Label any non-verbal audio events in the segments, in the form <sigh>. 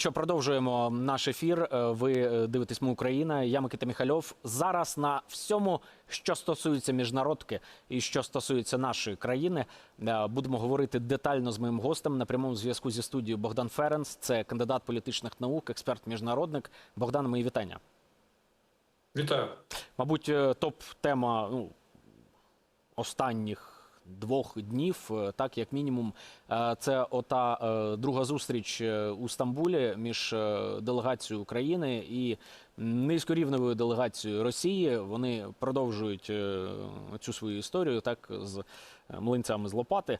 Що продовжуємо наш ефір. Е, Ви е, дивитесь «Ми Україна. Я Микита Міхальов. Зараз на всьому, що стосується міжнародки і що стосується нашої країни, е, будемо говорити детально з моїм гостем на прямому зв'язку зі студією Богдан Ференс. Це кандидат політичних наук, експерт міжнародник. Богдан, мої вітання. Вітаю. Мабуть, е, топ-тема ну, останніх двох днів, е, так як мінімум, е, це ота е, друга зустріч у Стамбулі між делегацією України і низькорівневою делегацією Росії. Вони продовжують цю свою історію так з млинцями з лопати.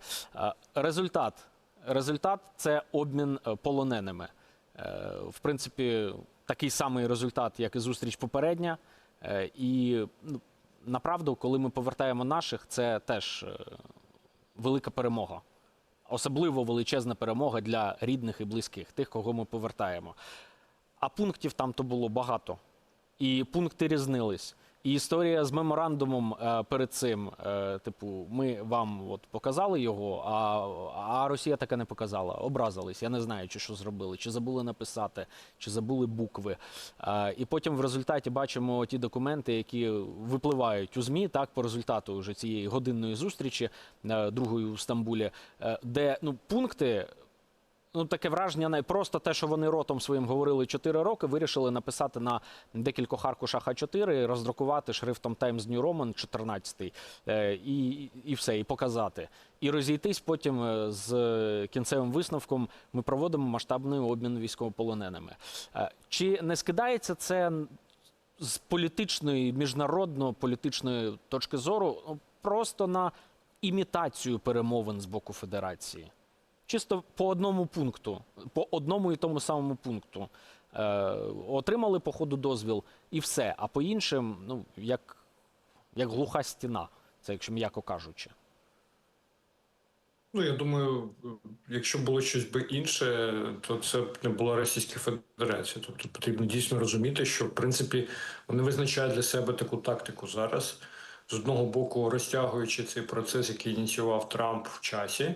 Результат. Результат це обмін полоненими. В принципі, такий самий результат, як і зустріч попередня. І ну, направду, коли ми повертаємо наших, це теж е, велика перемога. Особливо величезна перемога для рідних і близьких, тих, кого ми повертаємо. А пунктів там то було багато. І пункти різнились. Історія з меморандумом е, перед цим, е, типу, ми вам от показали його, а, а Росія таке не показала. Образились. Я не знаю, чи що зробили, чи забули написати, чи забули букви. Е, і потім в результаті бачимо ті документи, які випливають у ЗМІ, так, по результату вже цієї годинної зустрічі, другої у Стамбулі, де ну, пункти. Ну, таке враження, не просто те, що вони ротом своїм говорили 4 роки, вирішили написати на декількох аркушах А4, роздрукувати шрифтом Times New Roman 14 е, і, і все, і показати. І розійтись потім е, з кінцевим висновком ми проводимо масштабний обмін військовополоненими. Е, Чи не скидається це з політичної, міжнародно-політичної точки зору ну, просто на імітацію перемовин з боку Федерації? Чисто по одному пункту, по одному і тому самому пункту. Е, отримали по ходу дозвіл і все. А по іншим, ну, як, як глуха стіна, це якщо м'яко кажучи. Ну я думаю, якщо було щось би інше, то це б не була Російська Федерація. Тобто потрібно дійсно розуміти, що в принципі вони визначають для себе таку тактику зараз. З одного боку, розтягуючи цей процес, який ініціював Трамп в часі,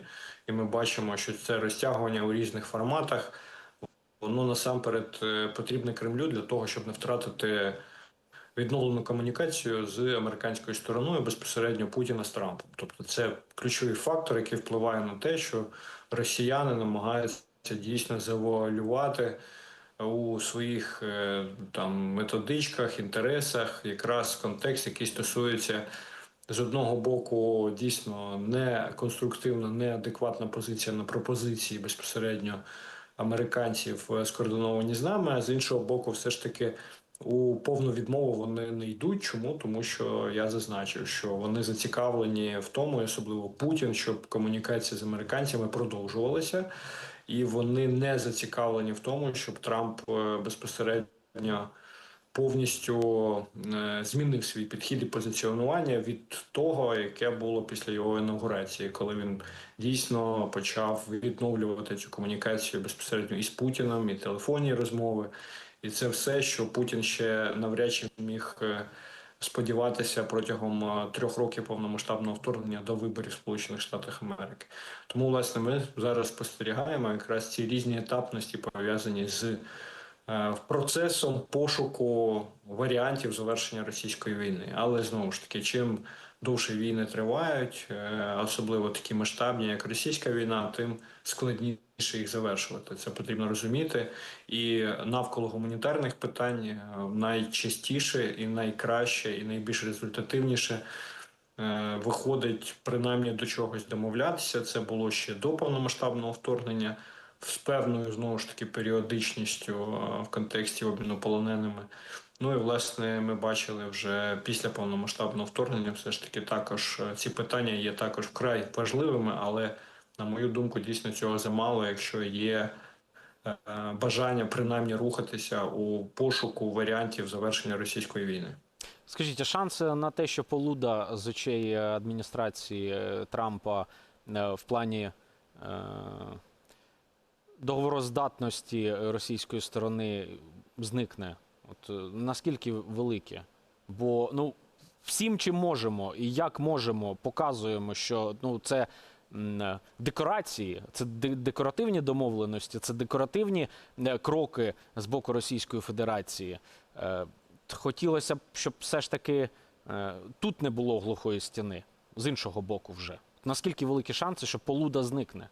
ми бачимо, що це розтягування у різних форматах, воно насамперед е, потрібне Кремлю для того, щоб не втратити відновлену комунікацію з американською стороною безпосередньо Путіна з Трампом. Тобто, це ключовий фактор, який впливає на те, що росіяни намагаються дійсно завуалювати у своїх е, там методичках, інтересах, якраз контекст, який стосується з одного боку дійсно не конструктивна, неадекватна позиція на пропозиції безпосередньо американців е, скоординовані з нами, а з іншого боку, все ж таки. У повну відмову вони не йдуть. Чому? Тому що я зазначив, що вони зацікавлені в тому, і особливо Путін, щоб комунікація з американцями продовжувалася, і вони не зацікавлені в тому, щоб Трамп е, безпосередньо повністю е, змінив свій підхід і позиціонування від того, яке було після його інаугурації, коли він дійсно почав відновлювати цю комунікацію безпосередньо із Путіном, і телефонні розмови. І це все, що Путін ще навряд чи міг е, сподіватися протягом е, трьох років повномасштабного вторгнення до виборів Сполучених Штатах Америки. Тому, власне, ми зараз спостерігаємо якраз ці різні етапності пов'язані з процесом пошуку варіантів завершення російської війни. Але знову ж таки, чим довше війни тривають, е, особливо такі масштабні, як російська війна, тим складніше їх завершувати. Це потрібно розуміти. І навколо гуманітарних питань е, найчастіше і найкраще, і найбільш результативніше е, виходить принаймні до чогось домовлятися. Це було ще до повномасштабного вторгнення. З певною знову ж таки періодичністю в контексті обміну полоненими. Ну і власне ми бачили вже після повномасштабного вторгнення, все ж таки також е, ці питання є також вкрай важливими, але на мою думку, дійсно цього замало, якщо є е, бажання принаймні рухатися у пошуку варіантів завершення російської війни. Скажіть, а шанси на те, що полуда з очей адміністрації е, Трампа в плані договороздатності російської сторони зникне? От е, наскільки великі? Бо ну всім чим можемо і як можемо, показуємо, що ну це е, декорації, це декоративні домовленості, це декоративні е, кроки з боку Російської Федерації. Хотілося б, щоб все ж таки тут не було глухої стіни, з іншого боку вже. Наскільки великі шанси, що полуда зникне?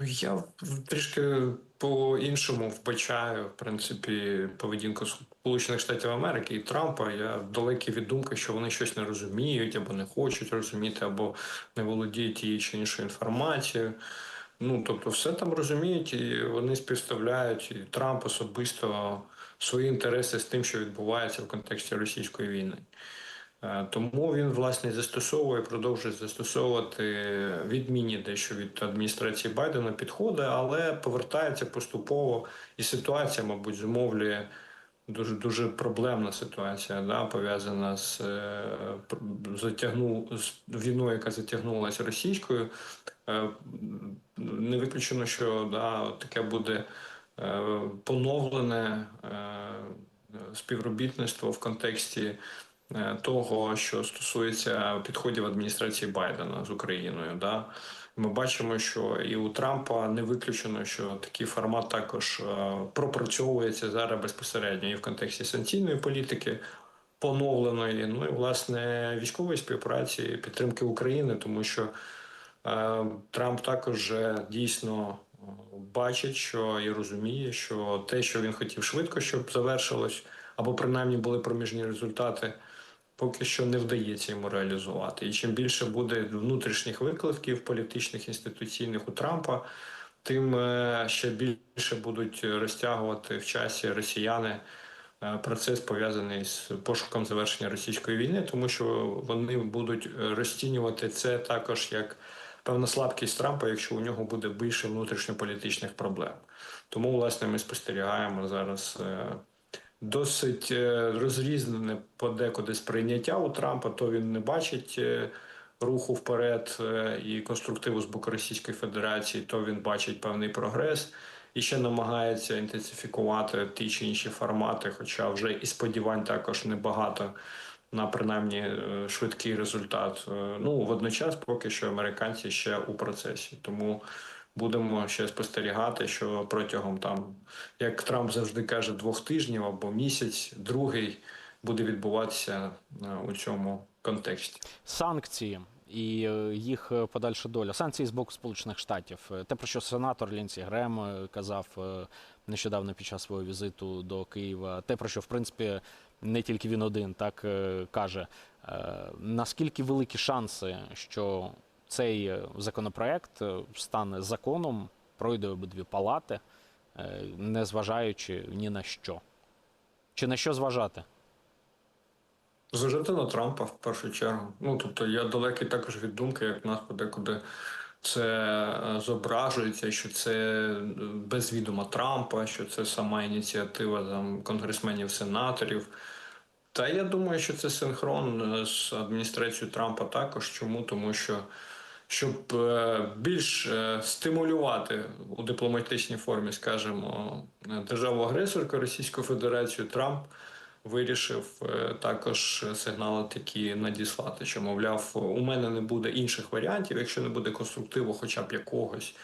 Ну, Я трішки по-іншому вбачаю, в принципі, поведінку Сполучених Штатів Америки і Трампа. Я далекий від думки, що вони щось не розуміють або не хочуть розуміти, або не володіють тією чи іншою інформацією. Ну, тобто, все там розуміють, і вони співставляють і Трамп особисто свої інтереси з тим, що відбувається в контексті російської війни. Е, Тому він власне застосовує, продовжує застосовувати відмінні дещо від адміністрації Байдена підходи, але повертається поступово, і ситуація, мабуть, зумовлює дуже дуже проблемна ситуація, да, пов'язана з, е, затягну з війною, яка затягнулася російською. Е, Не виключено, що да, таке буде поновлене співробітництво в контексті того, що стосується підходів адміністрації Байдена з Україною. Да? Ми бачимо, що і у Трампа не виключено, що такий формат також е, пропрацьовується зараз безпосередньо і в контексті санкційної політики. Поновленої, ну і власне військової співпраці, підтримки України, тому що е, Трамп також дійсно е, бачить, що і розуміє, що те, що він хотів швидко, щоб завершилось, або принаймні були проміжні результати, поки що не вдається йому реалізувати. І чим більше буде внутрішніх викликів політичних інституційних у Трампа, тим е, ще більше будуть розтягувати в часі росіяни е, процес пов'язаний з пошуком завершення російської війни, тому що вони будуть розцінювати це також як певна слабкість Трампа, якщо у нього буде більше внутрішньополітичних проблем. Тому, власне, ми спостерігаємо зараз. Досить е, розрізнене подекуди сприйняття у Трампа, то він не бачить е, руху вперед е, і конструктиву з боку Російської Федерації, то він бачить певний прогрес і ще намагається інтенсифікувати ті чи інші формати, хоча вже і сподівань також небагато на принаймні швидкий результат. Ну водночас, поки що американці ще у процесі, тому. Будемо ще спостерігати, що протягом там, як Трамп завжди каже, двох тижнів або місяць, другий буде відбуватися е, у цьому контексті. Санкції і е, їх подальша доля. Санкції з боку Сполучених Штатів. Е, Те, про що сенатор Лінсі Грем казав нещодавно під час свого візиту до Києва. Те, про що в принципі не тільки він один так каже. Наскільки великі шанси, що цей е, законопроект е, стане законом, пройде обидві палати, е, не зважаючи ні на що? Чи на що зважати? Зважати на Трампа в першу чергу. Ну тобто я далекий також від думки, як нас подекуди це зображується, що це без відома Трампа, що це сама ініціатива там конгресменів, сенаторів. Та я думаю, що це синхрон з адміністрацією Трампа також. Чому? Тому що щоб е, більш е, стимулювати у дипломатичній формі, скажімо, державу-агресорку Російську Федерацію, Трамп вирішив е, також сигнали такі надіслати, що мовляв, у мене не буде інших варіантів, якщо не буде конструктиву, хоча б якогось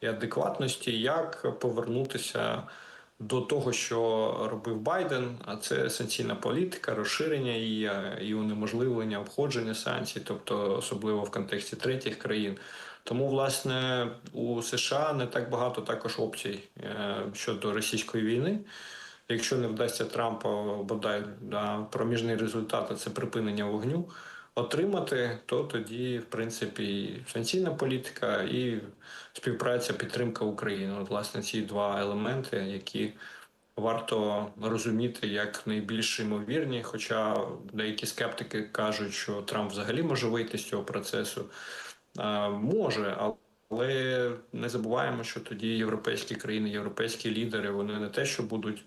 і адекватності, як повернутися до того, що робив Байден, а це санкційна політика, розширення її е, і унеможливлення обходження санкцій, тобто особливо в контексті третіх країн. Тому, власне, у США не так багато також опцій е, щодо російської війни. Якщо не вдасться Трампа бодай да, проміжний результат, це припинення вогню, отримати, то тоді, в принципі, і санкційна політика і співпраця, підтримка України. От, власне, ці два елементи, які варто розуміти як найбільш ймовірні. Хоча деякі скептики кажуть, що Трамп взагалі може вийти з цього процесу. А, може, але не забуваємо, що тоді європейські країни, європейські лідери, вони не те, що будуть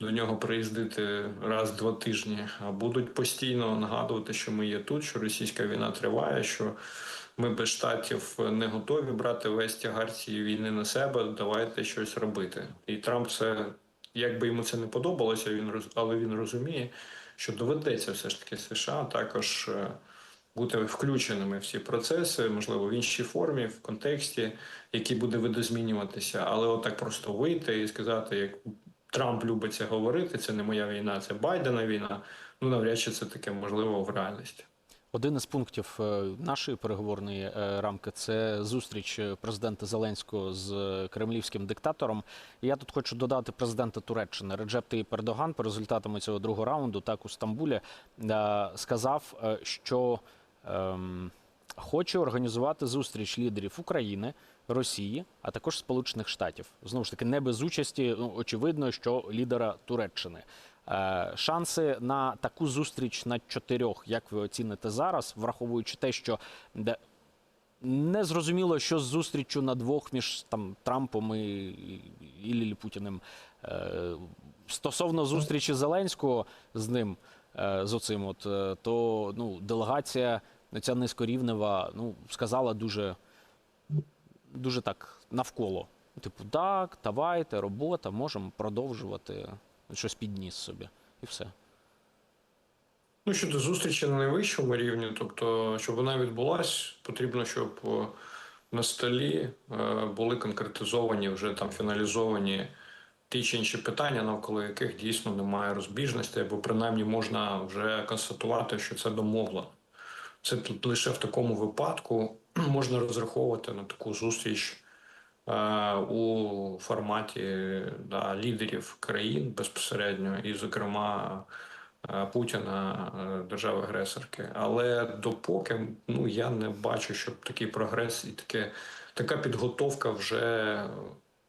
до нього приїздити раз два тижні, а будуть постійно нагадувати, що ми є тут, що російська війна триває, що ми без штатів не готові брати весь тягар цієї війни на себе. Давайте щось робити. І Трамп це як би йому це не подобалося, він але він розуміє, що доведеться все ж таки США також. е, бути включеними в ці процеси, можливо, в іншій формі, в контексті, який буде видозмінюватися. Але отак просто вийти і сказати, як Трамп любить це говорити, це не моя війна, це Байдена війна. Ну навряд чи це таке можливо в реальності. Один із пунктів е, нашої переговорної е, рамки це зустріч е, президента Зеленського з кремлівським диктатором. Я тут хочу додати президента Туреччини Реджеп Таїп Ердоган по результатами цього другого раунду, так у Стамбулі, сказав, що ем, хоче організувати зустріч лідерів України. Росії, а також Сполучених Штатів, знову ж таки, не без участі. Ну очевидно, що лідера Туреччини. Е, Шанси на таку зустріч на чотирьох, як ви оціните зараз, враховуючи те, що де не зрозуміло, що з зустрічю на двох між там Трампом і, і Путіним. Е, Стосовно зустрічі Зеленського з ним, е, з оцим, от е, то ну делегація ця низькорівнева, ну сказала дуже, дуже так навколо. Типу, так, давайте, робота, можемо продовжувати щось підніс собі, і все. Ну, щодо зустрічі на найвищому рівні, тобто, щоб вона відбулась, потрібно, щоб на столі е, були конкретизовані, вже там фіналізовані ті чи інші питання, навколо яких дійсно немає розбіжності, або принаймні можна вже констатувати, що це домовлено. Це тут лише в такому випадку <clears throat> можна розраховувати на таку зустріч е, у форматі да, лідерів країн безпосередньо, і, зокрема, е, Путіна, е, держави-агресорки. Але допоки ну, я не бачу, щоб такий прогрес і таке, така підготовка вже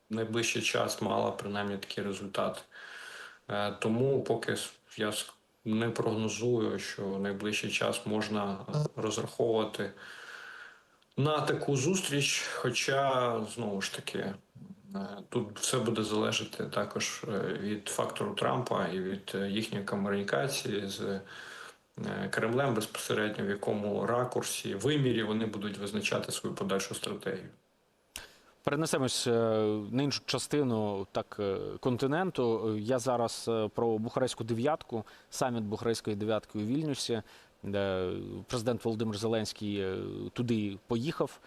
в найближчий час мала принаймні такі результати. Е, Тому поки я не прогнозую, що в найближчий час можна розраховувати на таку зустріч. Хоча, знову ж таки, е, тут все буде залежати також е, від фактору Трампа і від е, їхньої комунікації з Кремлем безпосередньо, в якому ракурсі, вимірі вони будуть визначати свою подальшу стратегію. Перенесемось е, на іншу частину так е, континенту. Я зараз е, про Бухарестську дев'ятку, саміт Бухарестської дев'ятки у Вільнюсі. де Президент Володимир Зеленський туди поїхав.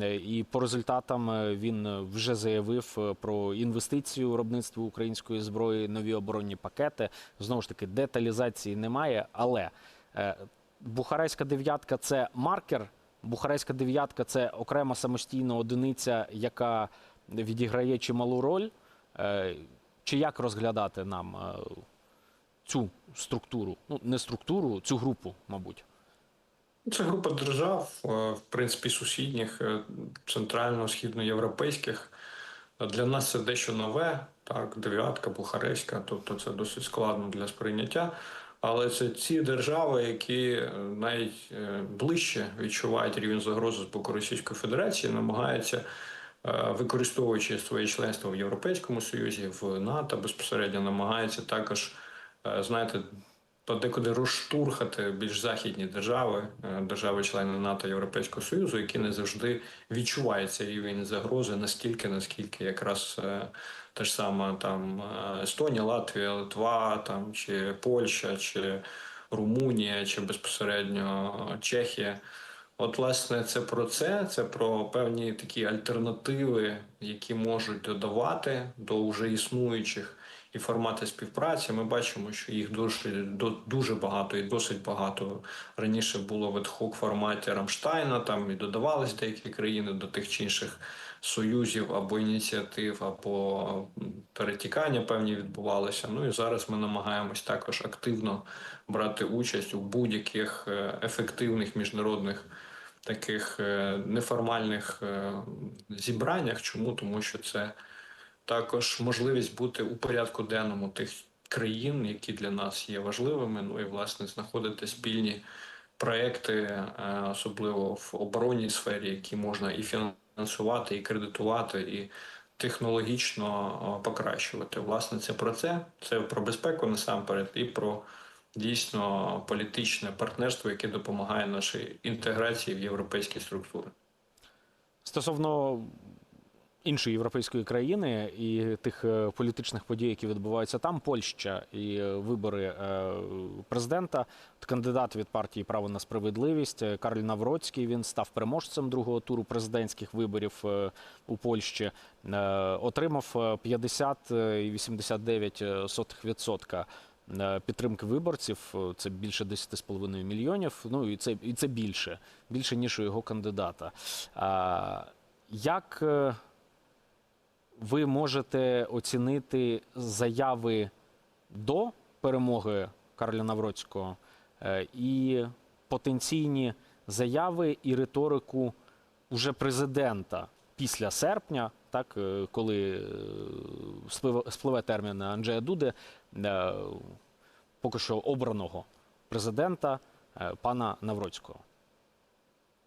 І по результатам він вже заявив про інвестицію у виробництво української зброї, нові оборонні пакети. Знову ж таки, деталізації немає, але Бухарестська дев'ятка це маркер. Бухарестська дев'ятка це окрема самостійна одиниця, яка відіграє чималу роль. Е, Чи як розглядати нам е, цю структуру? Ну, не структуру, цю групу, мабуть. Це група держав, е, в принципі, сусідніх, центрально-східноєвропейських. Для нас це дещо нове, так, дев'ятка, Бухарестська, тобто це досить складно для сприйняття. Але це ці держави, які е, навіть е, ближче відчувають рівень загрози з боку Російської Федерації, намагаються, е, використовуючи своє членство в Європейському Союзі, в НАТО безпосередньо намагаються також, е, знаєте, подекуди розштурхати більш західні держави, держави-члени НАТО Європейського Союзу, які не завжди відчувають цей рівень загрози настільки, наскільки якраз е, та ж сама там е, Естонія, Латвія, Литва, там чи Польща, чи Румунія, чи безпосередньо Чехія. От, власне, це про це, це про певні такі альтернативи, які можуть додавати до вже існуючих і формати співпраці. Ми бачимо, що їх дуже дуже багато і досить багато раніше було в ad-hoc форматі Рамштайна. Там і додавались деякі країни до тих чи інших союзів або ініціатив, або перетікання певні відбувалися. Ну і зараз ми намагаємось також активно брати участь у будь-яких е, ефективних міжнародних. Таких е, неформальних е, зібраннях. Чому? Тому що це також можливість бути у порядку денному тих країн, які для нас є важливими. Ну і власне знаходити спільні проекти, особливо в оборонній сфері, які можна і фінансувати, і кредитувати, і технологічно покращувати. Власне, це про це. Це про безпеку насамперед, і про дійсно політичне партнерство, яке допомагає нашій інтеграції в європейські структури. Стосовно іншої європейської країни і тих е, політичних подій, які відбуваються там, Польща і е, вибори е, президента. Кандидат від партії Право на справедливість Карль Навроцький. Він став переможцем другого туру президентських виборів у Польщі. Отримав е, 50,89% е, підтримки виборців. Це більше 10,5 мільйонів. Ну і це і це більше, більше ніж у його кандидата. Як ви можете оцінити заяви до перемоги Карля Навроцького е, і потенційні заяви і риторику уже президента після серпня, так е, коли е, спливе, термін Анджея Дуди, поки що обраного президента пана Навроцького?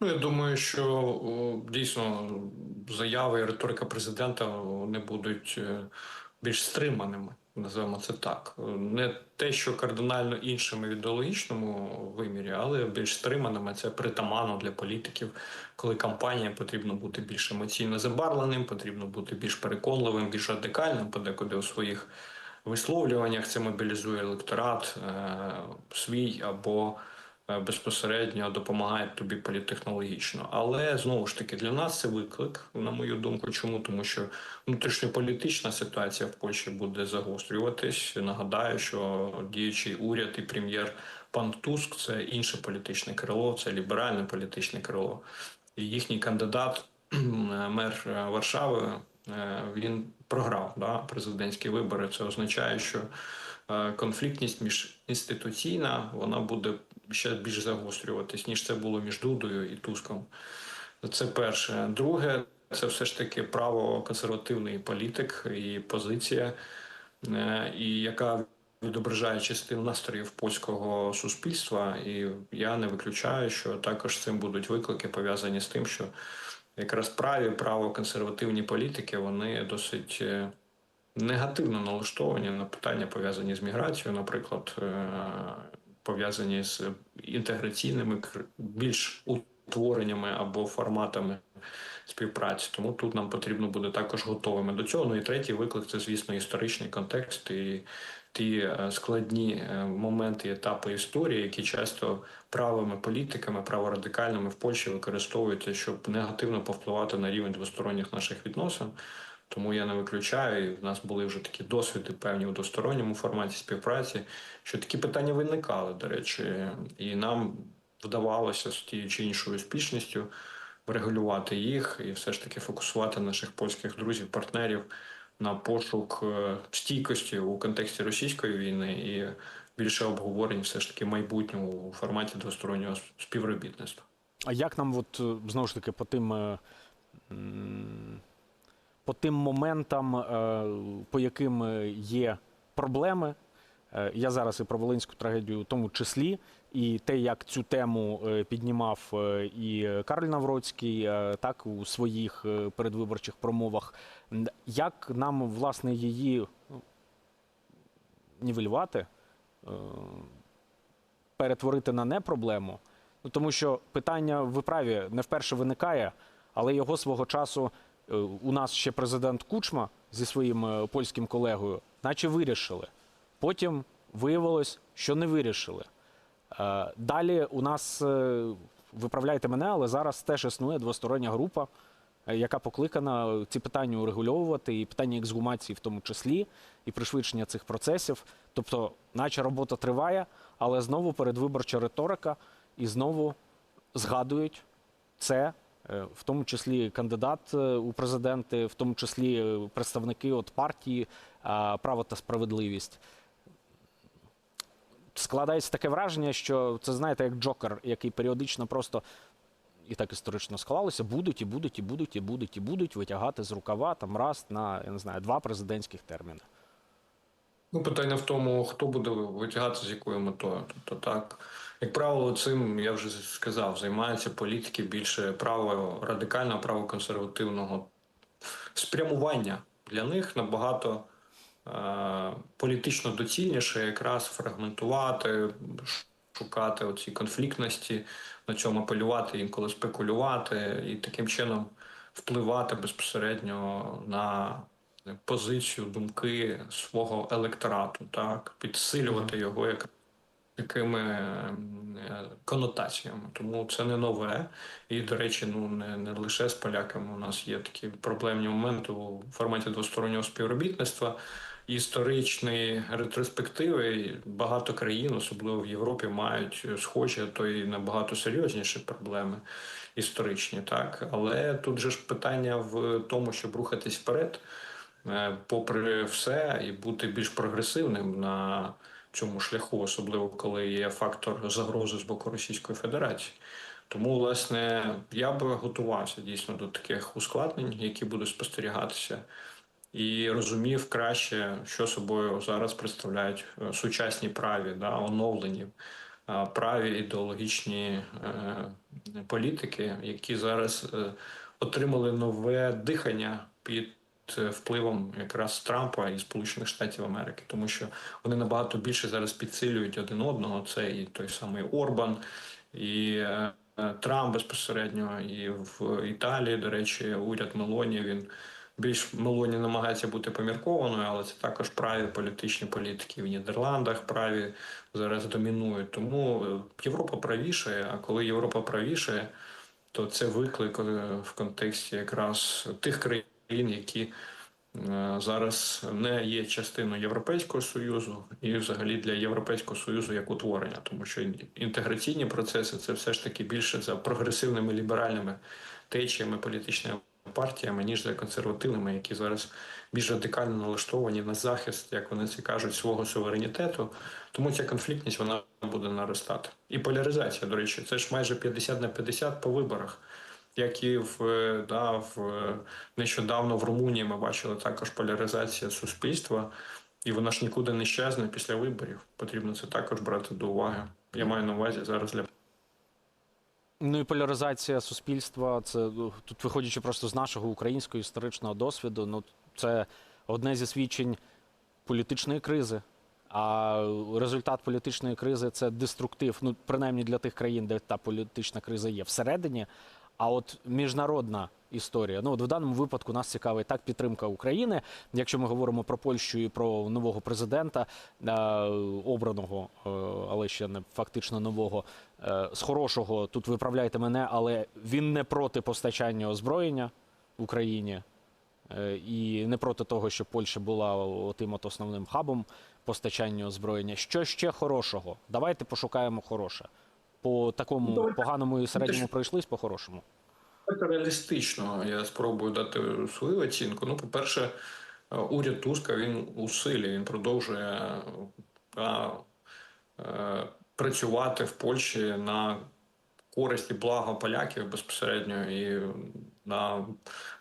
Ну, я думаю, що дійсно заяви і риторика президента вони будуть е, більш стриманими, називаємо це так. Не те, що кардинально іншими в ідеологічному вимірі, але більш стриманими. Це притаманно для політиків, коли кампанія потрібно бути більш емоційно забарвленим, потрібно бути більш переконливим, більш радикальним, подекуди у своїх висловлюваннях. Це мобілізує електорат е, свій або безпосередньо допомагає тобі політтехнологічно. Але знову ж таки для нас це виклик, на мою думку. Чому? Тому що внутрішньополітична ситуація в Польщі буде загострюватись. Нагадаю, що діючий уряд і прем'єр пан Туск це інше політичне крило, це ліберальне політичне крило. І їхній кандидат, мер е, Варшави, е, він програв да, президентські вибори. Це означає, що е, конфліктність міжінституційна вона буде ще більш загострюватись, ніж це було між Дудою і Туском. Це перше. Друге, це все ж таки право консервативний політик і позиція, е, і яка відображає частину настроїв польського суспільства. І я не виключаю, що також цим будуть виклики пов'язані з тим, що якраз праві право консервативні політики вони досить е, негативно налаштовані на питання пов'язані з міграцією, наприклад, е, пов'язані з інтеграційними більш утвореннями або форматами співпраці. Тому тут нам потрібно буде також готовими до цього. Ну і третій виклик це, звісно, історичний контекст і ті е, складні е, моменти, етапи історії, які часто правими політиками, праворадикальними в Польщі використовуються, щоб негативно повпливати на рівень двосторонніх наших відносин. Тому я не виключаю, і в нас були вже такі досвіди певні у двосторонньому форматі співпраці, що такі питання виникали, до речі, і нам вдавалося з тією чи іншою успішністю врегулювати їх і все ж таки фокусувати наших польських друзів, партнерів на пошук е, стійкості у контексті російської війни і більше обговорень все ж таки майбутнього у форматі двостороннього співробітництва. А як нам, от е, знову ж таки, по тим, е, по тим моментам, е, по яким е, є проблеми? Е, Я зараз і про Волинську трагедію, в тому числі, і те, як цю тему піднімав і Карль Навроцький, так у своїх передвиборчих промовах. Як нам власне її ну, нівелювати, перетворити на не проблему? Ну, тому що питання в праві не вперше виникає, але його свого часу у нас ще президент Кучма зі своїм е, польським колегою, наче вирішили. Потім виявилось, що не вирішили. Е, Далі у нас, е, виправляйте мене, але зараз теж існує двостороння група, е, яка покликана ці питання урегульовувати, і питання ексгумації в тому числі, і пришвидшення цих процесів. Тобто, наче робота триває, але знову передвиборча риторика, і знову згадують це, е, в тому числі кандидат е, у президенти, в тому числі е, представники от партії Право та справедливість. Складається таке враження, що це знаєте, як Джокер, який періодично просто і так історично склалося, будуть і будуть, і будуть, і будуть, і будуть витягати з рукава там раз на я не знаю два президентських терміни. Ну, питання в тому, хто буде витягати з якою метою. Тобто, так, як правило, цим я вже сказав, займаються політики більше право радикального, право консервативного спрямування. Для них набагато е, політично доцільніше якраз фрагментувати, шукати оці конфліктності, на цьому апелювати, інколи спекулювати і таким чином впливати безпосередньо на позицію, думки свого електорату, так підсилювати його як якими е, конотаціями. Тому це не нове. І, до речі, ну не, не лише з поляками. У нас є такі проблемні моменти у форматі двостороннього співробітництва. Історичні ретроспективи багато країн, особливо в Європі, мають схожі, а то і набагато серйозніші проблеми історичні, так але тут же ж питання в тому, щоб рухатись вперед, е, попри все, і бути більш прогресивним на цьому шляху, особливо коли є фактор загрози з боку Російської Федерації. Тому, власне, я би готувався дійсно до таких ускладнень, які будуть спостерігатися, і розумів краще, що собою зараз представляють е, сучасні праві, да, оновлені е, праві ідеологічні е, політики, які зараз е, отримали нове дихання під впливом якраз Трампа і Сполучених Штатів Америки, тому що вони набагато більше зараз підсилюють один одного. Це і той самий Орбан, і е, е, Трамп безпосередньо, і в Італії, до речі, уряд Мелоні він. Більш Мелоні намагається бути поміркованою, але це також праві політичні політики в Нідерландах праві зараз домінують. Тому е, Європа правішає, а коли Європа правішає, то це виклик е, в контексті якраз тих країн, які е, зараз не є частиною Європейського союзу, і взагалі для Європейського союзу як утворення, тому що інтеграційні процеси це все ж таки більше за прогресивними ліберальними течіями політичними партіями, ніж за консервативними, які зараз більш радикально налаштовані на захист, як вони це кажуть, свого суверенітету. Тому ця конфліктність вона буде наростати. І поляризація, до речі, це ж майже 50 на 50 по виборах. Як і в, да, в нещодавно в Румунії ми бачили також поляризація суспільства, і вона ж нікуди не щезне після виборів. Потрібно це також брати до уваги. Я маю на увазі зараз для Ну і поляризація суспільства. Це ну, тут, виходячи просто з нашого українського історичного досвіду, ну це одне зі свідчень політичної кризи. А результат політичної кризи це деструктив. Ну, принаймні для тих країн, де та політична криза є всередині. А от міжнародна історія. Ну, от в даному випадку нас цікавить так підтримка України. Якщо ми говоримо про Польщу і про нового президента, е, обраного, е, але ще не фактично нового, е, з хорошого, тут виправляйте мене, але він не проти постачання озброєння Україні. І не проти того, щоб Польща була тим от основним хабом постачання озброєння. Що ще хорошого? Давайте пошукаємо хороше. По такому Ну, поганому і середньому пройшлись по хорошому. Це реалістично. Я спробую дати свою оцінку. Ну, по-перше, е, уряд Туска він у силі, він продовжує а, а, працювати в Польщі на користь і благо поляків безпосередньо і на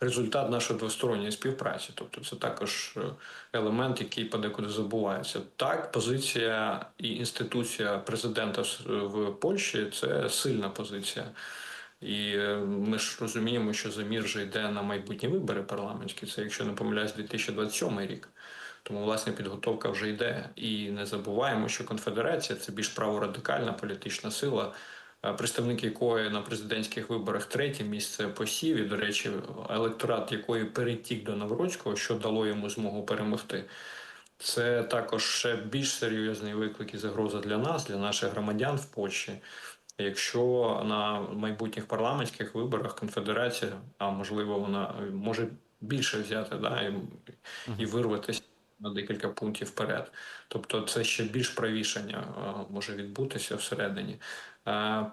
результат нашої двосторонньої співпраці. Тобто, це також е, елемент, який подекуди забувається. Так, позиція і інституція президента в Польщі це сильна позиція. І е, ми ж розуміємо, що замір вже йде на майбутні вибори парламентські. Це, якщо не помиляюсь, 2027 рік. Тому власне підготовка вже йде. І не забуваємо, що конфедерація це більш праворадикальна політична сила, е, представник якої на президентських виборах третє місце посів. І, до речі, електорат якої перетік до Навроцького, що дало йому змогу перемогти. Це також ще більш серйозний виклик і загроза для нас, для наших громадян в Польщі. Якщо на майбутніх парламентських виборах конфедерація, а можливо, вона може більше взяти, да, і, і вирватися на декілька пунктів вперед. Тобто, це ще більш правішання е, може відбутися всередині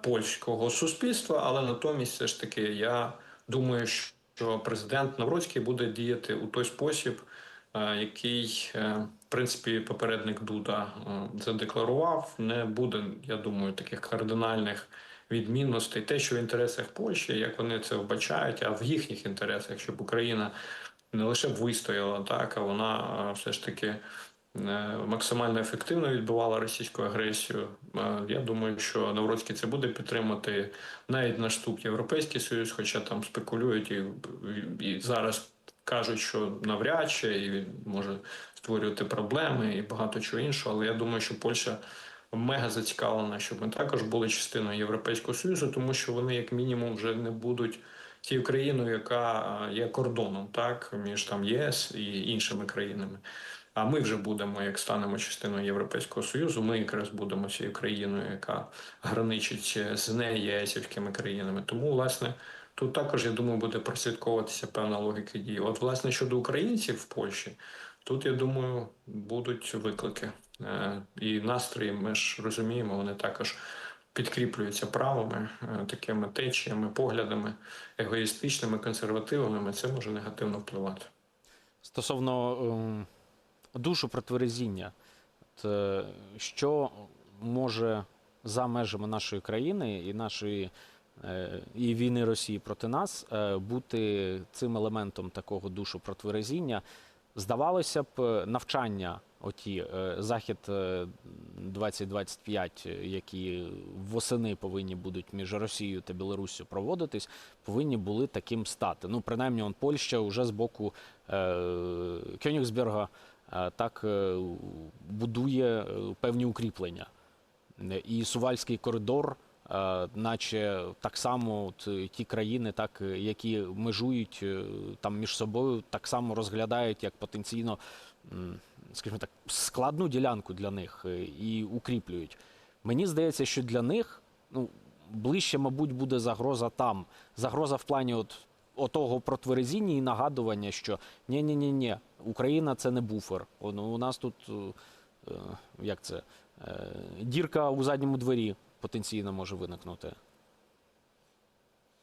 польського суспільства, але натомість, все ж таки, я думаю, що президент Навроцький буде діяти у той спосіб, е, який, е, в принципі, попередник Дуда е, задекларував. Не буде, я думаю, таких кардинальних відмінностей. Те, що в інтересах Польщі, як вони це вбачають, а в їхніх інтересах, щоб Україна не лише вистояла, так, а вона е, все ж таки. Е, Максимально ефективно відбивала російську агресію. Е, Я думаю, що Навроцький це буде підтримати навіть на штук Європейський Союз, хоча там спекулюють і, і зараз кажуть, що навряд чи і він може створювати проблеми і багато чого іншого. Але я думаю, що Польща мега зацікавлена, щоб ми також були частиною Європейського Союзу, тому що вони, як мінімум, вже не будуть тією країною, яка е, є кордоном, так між там ЄС і іншими країнами. А ми вже будемо, як станемо частиною Європейського Союзу, ми якраз будемо цією країною, яка граничить з не єсівськими країнами. Тому, власне, тут також я думаю, буде прослідковуватися певна логіка дій. От, власне, щодо українців в Польщі, тут я думаю, будуть виклики Е, і настрої. Ми ж розуміємо, вони також підкріплюються правами, е, такими течіями, поглядами егоїстичними, консервативними. Це може негативно впливати. Стосовно е, душу протверезіння, от, е, що може за межами нашої країни і нашої е, і війни Росії проти нас е, бути цим елементом такого душу протверезіння? Здавалося б, навчання, оті захід е, 2025, е, які восени повинні будуть між Росією та Білоруссю проводитись, повинні були таким стати. Ну, принаймні, он Польща вже з боку е, Кьонігсберга так е, будує е, певні укріплення. Е, І Сувальський коридор, е, наче так само е, ті країни, так, е, які межують е, там між собою, так само розглядають як потенційно, скажімо так, складну ділянку для них е, і укріплюють. Мені здається, що для них ну, ближче, мабуть, буде загроза там. Загроза в плані от, отого протверезіння і нагадування, що ні ні ні ні Україна це не буфер. Ну, у нас тут е, е, як це, е, дірка у задньому дворі потенційно може виникнути.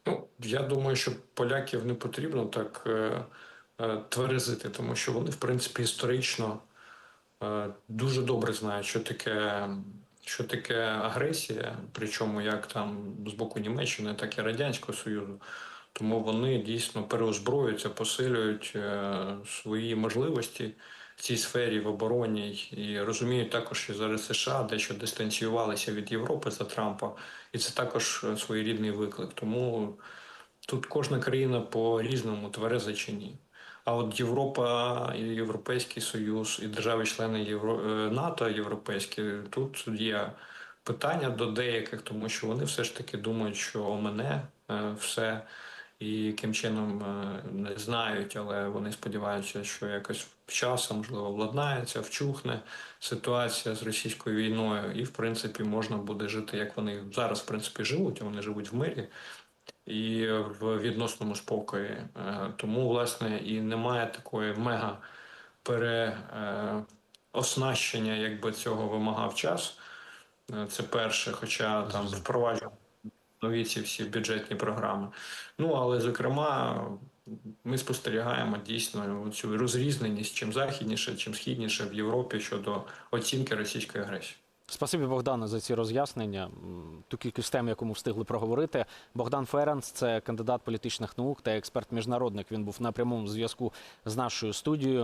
Ну, я думаю, що поляків не потрібно так е, е, тверезити, тому що вони, в принципі, історично е, дуже добре знають, що таке, що таке агресія, причому як там з боку Німеччини, так і Радянського Союзу. Тому вони дійсно переозброюються, посилюють е, свої можливості в цій сфері в обороні і розуміють також, що зараз США дещо дистанціювалися від Європи за Трампа, і це також е, своєрідний виклик. Тому тут кожна країна по-різному твереза чи ні. А от Європа, і Європейський Союз, і держави-члени Євро... е, НАТО європейські, тут є питання до деяких, тому що вони все ж таки думають, що мене все і яким чином е, не знають, але вони сподіваються, що якось часом можливо владнається, вчухне ситуація з російською війною, і в принципі можна буде жити, як вони зараз в принципі живуть. Вони живуть в мирі і в відносному спокої. Е, Тому, власне, і немає такої мега переоснащення, якби цього вимагав час. Е, Це перше, хоча там впроваджуємо нові ці всі бюджетні програми. Ну але зокрема, ми спостерігаємо дійсно цю розрізненість чим західніше, чим східніше в Європі щодо оцінки російської агресії. Спасибі, Богдане, за ці роз'яснення. Ту кількість тем, яку ми встигли проговорити. Богдан Ференц, це кандидат політичних наук та експерт-міжнародник. Він був на прямому зв'язку з нашою студією.